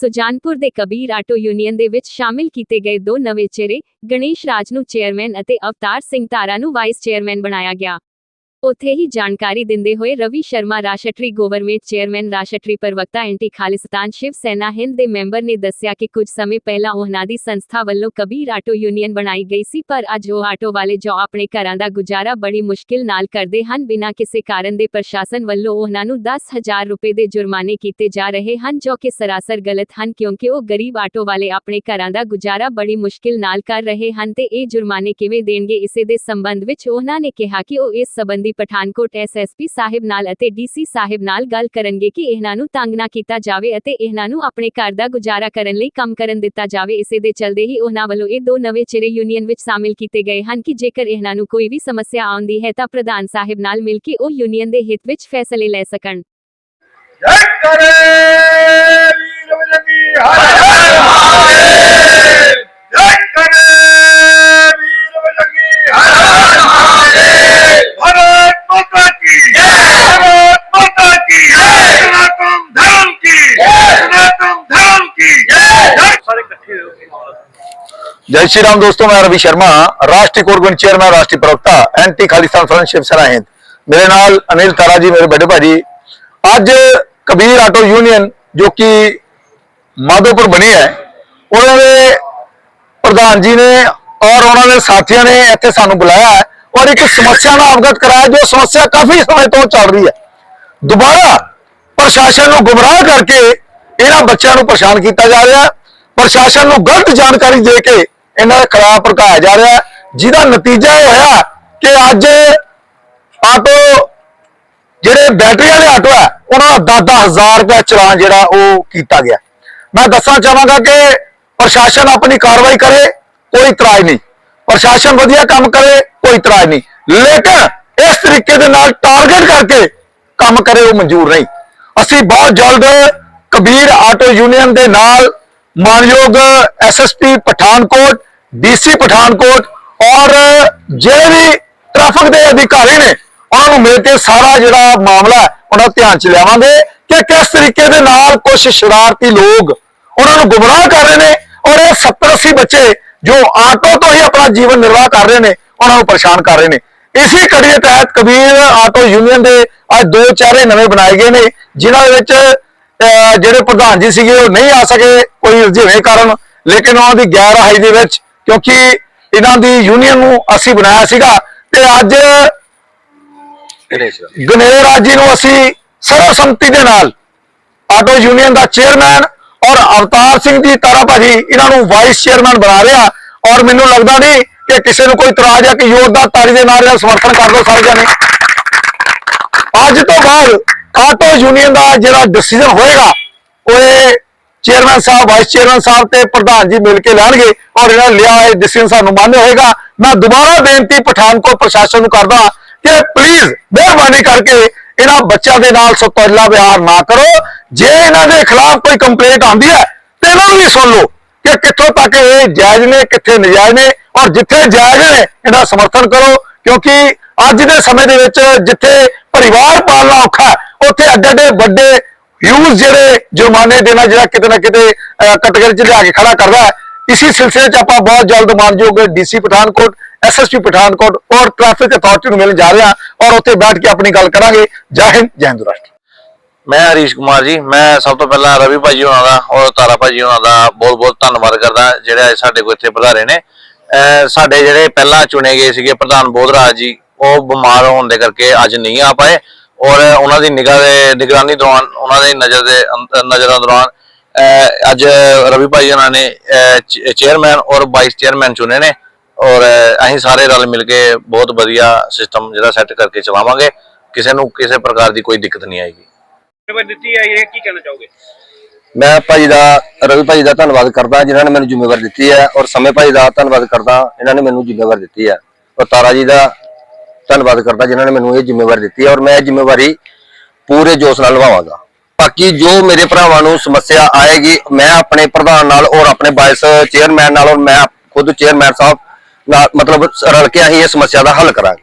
ਸੁਜਾਨਪੁਰ ਦੇ Kabir auto union ਦੇ ਵਿੱਚ ਸ਼ਾਮਿਲ ਕੀਤੇ ਗਏ ਦੋ ਨਵੇਂ ਚਿਹਰੇ ਗਣੇਸ਼ ਰਾਜ ਨੂੰ ਚੇਅਰਮੈਨ ਅਤੇ ਅਵਤਾਰ ਸਿੰਘ ਤਾਰਾ ਨੂੰ ਵਾਈਸ ਚੇਅਰਮੈਨ ਬਣਾਇਆ ਗਿਆ। ਉਥੇ ਹੀ ਜਾਣਕਾਰੀ ਦਿੰਦੇ ਹੋਏ ਰਵੀ ਸ਼ਰਮਾ, ਰਾਸ਼ਟਰੀ ਗਵਰਨਮੈਂਟ ਚੇਅਰਮੈਨ, ਰਾਸ਼ਟਰੀ ਪ੍ਰਵਕਤਾ ਐਂਟੀ ਖਾਲਿਸਤਾਨ ਸ਼ਿਵ ਸੈਨਾ ਹਿੰਦ ਦੇ ਮੈਂਬਰ ਨੇ ਦੱਸਿਆ ਕਿ ਕੁਝ ਸਮੇਂ ਪਹਿਲਾਂ ਉਹਨਾਂ ਦੀ ਸੰਸਥਾ ਵੱਲੋਂ ਕਬੀਰ ਆਟੋ ਯੂਨੀਅਨ ਬਣਾਈ ਗਈ ਸੀ, ਪਰ ਅੱਜ ਉਹ ਆਟੋ ਵਾਲੇ ਜੋ ਆਪਣੇ ਘਰਾਂ ਦਾ ਗੁਜ਼ਾਰਾ ਬੜੀ ਮੁਸ਼ਕਿਲ ਨਾਲ ਕਰਦੇ ਹਨ, ਬਿਨਾਂ ਕਿਸੇ ਕਾਰਨ ਦੇ ਪ੍ਰਸ਼ਾਸਨ ਵੱਲੋਂ ਉਹਨਾਂ ਨੂੰ 10000 ਰੁਪਏ ਦੇ ਜੁਰਮਾਨੇ ਕੀਤੇ ਜਾ ਰਹੇ ਹਨ, ਜੋ ਕਿ ਸਰਾਸਰ ਗਲਤ ਹਨ, ਕਿਉਂਕਿ ਉਹ ਗਰੀਬ ਆਟੋ ਵਾਲੇ ਆਪਣੇ ਘਰਾਂ ਦਾ ਗੁਜ਼ਾਰਾ ਬੜੀ ਮੁਸ਼ਕਿਲ ਨਾਲ ਕਰ ਰਹੇ ਹਨ ਤੇ ਇਹ ਜੁਰਮਾਨੇ ਕਿਵੇਂ ਦੇਣਗੇ, ਇਸੇ ਦੇ ਸੰਬੰਧ ਵਿੱਚ ਉਹਨਾਂ ਨੇ ਕਿਹਾ ਕਿ ਉਹ ਇਸ ਸੰਬੰਧੀ ਪਠਾਨਕੋਟ ਐਸਐਸਪੀ ਸਾਹਿਬ ਨਾਲ ਅਤੇ ਡੀਸੀ ਸਾਹਿਬ ਨਾਲ ਗੱਲ ਕਰਨਗੇ ਕਿ ਇਹਨਾਂ ਨੂੰ ਤੰਗ ਨਾ ਕੀਤਾ ਜਾਵੇ ਅਤੇ ਇਹਨਾਂ ਨੂੰ ਆਪਣੇ ਘਰ ਦਾ ਗੁਜ਼ਾਰਾ ਕਰਨ ਲਈ ਕੰਮ ਕਰਨ ਦਿੱਤਾ ਜਾਵੇ। ਇਸੇ ਦੇ ਚਲਦੇ ਹੀ ਉਹਨਾਂ ਵੱਲੋਂ ਇਹ ਦੋ ਨਵੇਂ ਚਿਹਰੇ ਯੂਨੀਅਨ ਵਿੱਚ ਸ਼ਾਮਿਲ ਕੀਤੇ ਗਏ ਹਨ ਕਿ ਜੇਕਰ ਇਹਨਾਂ ਨੂੰ ਕੋਈ ਵੀ ਸਮੱਸਿਆ ਆਉਂਦੀ ਹੈ ਤਾਂ ਪ੍ਰਧਾਨ ਸਾਹਿਬ ਨਾਲ ਮਿਲ ਕੇ ਉਹ ਯੂਨੀਅਨ ਦੇ ਹਿੱਤ ਵਿੱਚ ਫੈਸਲੇ ਲੈ ਸਕਣ। ਜੈ ਕਰੇ! ਵੀਰ ਬਜਰੰਗੀ ਹਰ ਹਰ ਮਹਾਦੇਵ! ਜੈ ਕਰੇ! जय श्री राम दोस्तों मैं रवि शर्मा राष्ट्रीय कोर कमेटी चेयरमैन राष्ट्रीय प्रवक्ता एंटी खालिस्तान फ्रंट शिवसेना हिंद मेरे नाल अनिल तारा जी मेरे बड़े भाजी ਅੱਜ ਕਬੀਰ ਆਟੋ ਯੂਨੀਅਨ ਜੋ ਕਿ ਮਾਧੋਪੁਰ ਬਣੀ ਹੈ ਉਹਨਾਂ ਦੇ ਪ੍ਰਧਾਨ ਜੀ ਨੇ ਔਰ ਉਹਨਾਂ ਦੇ ਸਾਥੀਆਂ ਨੇ ਇੱਥੇ ਸਾਨੂੰ ਬੁਲਾਇਆ ਹੈ ਔਰ ਇੱਕ ਸਮੱਸਿਆ ਨਾਲ ਅਵਗਤ ਕਰਾਇਆ ਜੋ ਸਮੱਸਿਆ ਕਾਫੀ ਸਮੇਂ ਤੋਂ ਚੱਲ ਰਹੀ ਹੈ ਦੁਬਾਰਾ ਪ੍ਰਸ਼ਾਸਨ ਨੂੰ ਗੁੰਮਰਾਹ ਕਰਕੇ ਇਹਨਾਂ ਬੱਚਿਆਂ ਨੂੰ ਪਰੇਸ਼ਾਨ ਕੀਤਾ ਜਾ ਰਿਹਾ ਹੈ ਪ੍ਰਸ਼ਾਸਨ ਨੂੰ ਗਲਤ ਜਾਣਕਾਰੀ ਦੇ ਕੇ ਇਹਨਾਂ ਦੇ ਖਿਲਾਫ ਭੜਕਾਇਆ ਜਾ ਰਿਹਾ ਜਿਹਦਾ ਨਤੀਜਾ ਇਹ ਹੋਇਆ ਕਿ ਅੱਜ ਆਟੋ ਜਿਹੜੇ ਬੈਟਰੀ ਵਾਲੇ ਆਟੋ ਹੈ, ਉਹਨਾਂ ਦਾ 10000 ਰੁਪਏ ਚਲਾਨ ਜਿਹੜਾ ਉਹ ਕੀਤਾ ਗਿਆ। ਮੈਂ ਦੱਸਣਾ ਚਾਹਾਂਗਾ ਕਿ ਪ੍ਰਸ਼ਾਸਨ ਆਪਣੀ ਕਾਰਵਾਈ ਕਰੇ, ਕੋਈ ਇਤਰਾਜ਼ ਨਹੀਂ। ਪ੍ਰਸ਼ਾਸਨ ਵਧੀਆ ਕੰਮ ਕਰੇ, ਕੋਈ ਇਤਰਾਜ਼ ਨਹੀਂ। ਲੇਕਿਨ ਇਸ ਤਰੀਕੇ ਦੇ ਨਾਲ ਟਾਰਗੇਟ ਕਰਕੇ ਕੰਮ ਕਰੇ ਉਹ ਮਨਜ਼ੂਰ ਨਹੀਂ। ਅਸੀਂ ਬਹੁਤ ਜਲਦ ਕਬੀਰ ਆਟੋ ਯੂਨੀਅਨ ਦੇ ਨਾਲ ਮਾਨਯੋਗ ਐਸਐਸਪੀ ਪਠਾਨਕੋਟ ਡੀਸੀ ਪਠਾਨਕੋਟ ਔਰ ਜਿਹੜੇ ਵੀ ਟ੍ਰੈਫਿਕ ਦੇ ਅਧਿਕਾਰੀ ਨੇ ਉਹਨਾਂ ਨੂੰ ਮਿਲ ਕੇ ਸਾਰਾ ਜਿਹੜਾ ਮਾਮਲਾ ਉਹਨਾਂ ਧਿਆਨ ਚ ਲਿਆਵਾਂਗੇ ਕਿ ਕਿਸ ਤਰੀਕੇ ਦੇ ਨਾਲ ਕੁਝ ਸ਼ਰਾਰਤੀ ਲੋਕ ਉਹਨਾਂ ਨੂੰ ਗੁੰਮਰਾਹ ਕਰ ਰਹੇ ਨੇ ਔਰ ਇਹ 70 80 ਬੱਚੇ ਜੋ ਆਟੋ ਤੋਂ ਹੀ ਆਪਣਾ ਜੀਵਨ ਨਿਰਵਾਹ ਕਰ ਰਹੇ ਨੇ, ਉਹਨਾਂ ਨੂੰ ਪਰੇਸ਼ਾਨ ਕਰ ਰਹੇ ਨੇ। ਇਸੇ ਕੜੀ ਦੇ ਤਹਿਤ ਕਬੀਰ ਆਟੋ ਯੂਨੀਅਨ ਦੇ ਅੱਜ ਦੋ ਚਿਹਰੇ ਨਵੇਂ ਬਣਾਏ ਗਏ ਨੇ, ਜਿਨ੍ਹਾਂ ਦੇ ਵਿੱਚ ਜਿਹੜੇ ਪ੍ਰਧਾਨ ਜੀ ਸੀਗੇ, ਉਹ ਨਹੀਂ ਆ ਸਕੇ, ਕੋਈ ਅਜਿਹੇ ਕਾਰਨ, ਲੇਕਿਨ ਉਹਨਾਂ ਦੀ ਗੈਰ ਹਾਜ਼ਰੀ ਦੇ ਵਿੱਚ ਕਿਉਂਕਿ ਇਹਨਾਂ ਦੀ ਯੂਨੀਅਨ ਨੂੰ ਅਸੀਂ ਬਣਾਇਆ ਸੀਗਾ ਤੇ ਅੱਜ ਗਨੇਰ ਰਾਜ ਜੀ ਨੂੰ ਅਸੀਂ ਸਰਵਸੰਮਤੀ ਦੇ ਨਾਲ ਆਟੋ ਯੂਨੀਅਨ ਦਾ ਚੇਅਰਮੈਨ ਔਰ ਅਵਤਾਰ ਸਿੰਘ ਜੀ ਤਾਰਾ ਭਾਜੀ ਇਹਨਾਂ ਨੂੰ ਵਾਈਸ ਚੇਅਰਮੈਨ ਬਣਾ ਰਿਹਾ ਔਰ ਮੈਨੂੰ ਲੱਗਦਾ ਨਹੀਂ ਕਿ ਕਿਸੇ ਨੂੰ ਕੋਈ ਇਤਰਾਜ਼ ਹੈ ਕਿ ਯੋਧਾ ਤਾਰੀ ਦੇ ਨਾਲ ਸਮਰਥਨ ਕਰ ਲਓ ਸਾਰੇ ਜਣੇ। ਅੱਜ ਤੋਂ ਬਾਅਦ ਆਟੋ ਯੂਨੀਅਨ ਦਾ ਜਿਹੜਾ ਡਿਸੀਜਨ ਹੋਏਗਾ, ਉਹ ਇਹ ਚੇਅਰਮੈਨ ਸਾਹਿਬ ਵਾਈਸ ਚੇਅਰਮੈਨ ਸਾਹਿਬ ਤੇ ਪ੍ਰਧਾਨ ਜੀ ਮਿਲ ਕੇ ਲੈਣਗੇ ਔਰ ਇਹਨਾਂ ਨੇ ਲਿਆ ਇਹ ਡਿਸੀਜਨ ਸਾਨੂੰ ਮੰਨ ਹੋਏਗਾ। ਮੈਂ ਦੁਬਾਰਾ ਬੇਨਤੀ ਪਠਾਨਕੋਟ ਪ੍ਰਸ਼ਾਸਨ ਨੂੰ ਕਰਦਾ ਕਿ ਪਲੀਜ਼ ਮਿਹਰਬਾਨੀ ਕਰਕੇ ਇਹਨਾਂ ਬੱਚਿਆਂ ਦੇ ਨਾਲ ਸਤੋਲਾ ਵਿਹਾਰ ਨਾ ਕਰੋ। ਜੇ ਇਹਨਾਂ ਦੇ ਖਿਲਾਫ ਕੋਈ ਕੰਪਲੇਂਟ ਆਉਂਦੀ ਹੈ, ਤੇ ਇਹਨਾਂ ਨੂੰ ਵੀ ਸੁਣ ਲਓ ਕਿ ਕਿੱਥੋਂ ਤੱਕ ਇਹ ਜਾਇਜ਼ ਨੇ, ਕਿੱਥੇ ਨਜਾਇਜ਼ ਨੇ ਔਰ ਜਿੱਥੇ ਜਾਇਜ਼ ਨੇ, ਇਹਦਾ ਸਮਰਥਨ ਕਰੋ। ਕਿਉਂਕਿ ਅੱਜ ਦੇ ਸਮੇਂ ਦੇ ਵਿੱਚ ਜਿੱਥੇ ਪਰਿਵਾਰ ਪਾਲਣਾ ਔਖਾ ਉੱਥੇ ਅੱਡੇ ਅੱਡੇ ਵੱਡੇ ਹਿਊਜ ਜਿਹੜੇ ਜੁਰਮਾਨੇ ਦੇਣਾ ਜਿਹੜਾ ਕਿਤੇ ਨਾ ਕਿਤੇ ਕਟਗਰੀ ਚ ਲਿਆ ਕੇ ਖੜਾ ਕਰਦਾ ਹੈ, ਇਸੇ ਸਿਲਸਿਲੇ ਚ ਆਪਾਂ ਬਹੁਤ ਜਲਦ ਮਾਨਯੋਗ ਡੀਸੀ ਪਠਾਨਕੋਟ ਐਸਐਸਪੀ ਪਠਾਨਕੋਟ ਔਰ ਟ੍ਰੈਫਿਕ ਅਥਾਰਟੀ ਨੂੰ ਮਿਲਣ ਜਾ ਰਹੇ ਹਾਂ ਔਰ ਉੱਥੇ ਬੈਠ ਕੇ ਆਪਣੀ ਗੱਲ ਕਰਾਂਗੇ। ਜੈ ਹਿੰਦ ਜੈ ਹਿੰਦ ਰਾਸ਼ਟਰ। ਮੈਂ ਹਰੀਸ਼ ਕੁਮਾਰ ਜੀ, ਮੈਂ ਸਭ ਤੋਂ ਪਹਿਲਾਂ ਰਵੀ ਭਾਜੀ ਹੋਣਾ ਦਾ ਔਰ ਤਾਰਾ ਭਾਜੀ ਹੋਣਾ ਦਾ ਬਹੁਤ-ਬਹੁਤ ਧੰਨਵਾਦ ਕਰਦਾ, ਜਿਹੜੇ ਸਾਡੇ ਕੋਲ ਇੱਥੇ ਪਧਾਰੇ ਨੇ। ਅਹ, ਸਾਡੇ ਜਿਹੜੇ ਪਹਿਲਾਂ ਚੁਣੇ ਗਏ ਸੀਗੇ ਪ੍ਰਧਾਨ ਬੋਧਰਾਜ ਜੀ, ਉਹ ਬਿਮਾਰ ਹੋਣ ਦੇ ਕਰਕੇ ਅੱਜ ਨਹੀਂ ਆ ਪਾਏ। ਔਰ ਉਹਨਾਂ ਦੀ ਨਿਗਾਹ ਦੇ ਨਿਗਰਾਨੀ ਦੌਰਾਨ ਉਹਨਾਂ ਦੀ ਨਜ਼ਰ ਦੇ ਨਜ਼ਰਾਂ ਦੌਰਾਨ ਅੱਜ ਰਵੀ ਭਾਜੀ ਹੋਣਾ ਨੇ ਚੇਅਰਮੈਨ ਔਰ ਵਾਈਸ ਚੇਅਰਮੈਨ ਚੁਣੇ ਨੇ ਔਰ ਅਸੀਂ ਸਾਰੇ ਰਲ ਮਿਲ ਕੇ ਬਹੁਤ ਵਧੀਆ ਸਿਸਟਮ ਜਿਹੜਾ ਸੈੱਟ ਕਰਕੇ ਚਲਾਵਾਂਗੇ। ਕਿਸੇ ਨੂੰ ਕਿਸੇ ਪ੍ਰਕਾਰ ਦੀ ਕੋਈ ਦਿੱਕਤ ਨਹੀਂ ਆਏਗੀ। ਜ਼ਿੰਮੇਵਾਰੀ ਦਿੱਤੀ ਹੈ ਇਹ ਕੀ ਕਹਿਣਾ ਚਾਹੋਗੇ? ਮੈਂ ਭਾਜੀ ਦਾ ਰਵੀ ਭਾਜੀ ਦਾ ਧੰਨਵਾਦ ਕਰਦਾ ਜਿਨ੍ਹਾਂ ਨੇ ਮੈਨੂੰ ਜ਼ਿੰਮੇਵਾਰੀ ਦਿੱਤੀ ਹੈ ਔਰ ਸਮੇਂ ਭਾਜੀ ਦਾ ਧੰਨਵਾਦ ਕਰਦਾ ਇਹਨਾਂ ਨੇ ਮੈਨੂੰ ਜ਼ਿੰਮੇਵਾਰੀ ਦਿੱਤੀ ਹੈ। ਔਰ ਤਾਰਾ ਜੀ ਦਾ ਧੰਨਵਾਦ ਕਰਦਾ ਜਿਨ੍ਹਾਂ ਨੇ ਮੈਨੂੰ ਇਹ ਜ਼ਿੰਮੇਵਾਰੀ ਦਿੱਤੀ ਹੈ ਔਰ ਮੈਂ ਇਹ ਜ਼ਿੰਮੇਵਾਰੀ ਪੂਰੇ ਜੋਸ਼ ਨਾਲ ਨਿਭਾਵਾਂਗਾ। ਬਾਕੀ ਜੋ ਮੇਰੇ ਭਰਾਵਾਂ ਨੂੰ ਸਮੱਸਿਆ ਆਏਗੀ, ਮੈਂ ਆਪਣੇ ਪ੍ਰਧਾਨ ਨਾਲ ਔਰ ਆਪਣੇ ਵਾਈਸ ਚੇਅਰਮੈਨ ਨਾਲ ਔਰ ਮੈਂ ਖੁਦ ਚੇਅਰਮੈਨ ਸਾਹਿਬ ਨਾਲ ਮਤਲਬ ਰਲ ਕੇ ਅਸੀਂ ਇਹ ਸਮੱਸਿਆ ਦਾ ਹੱਲ ਕਰਾਂਗੇ।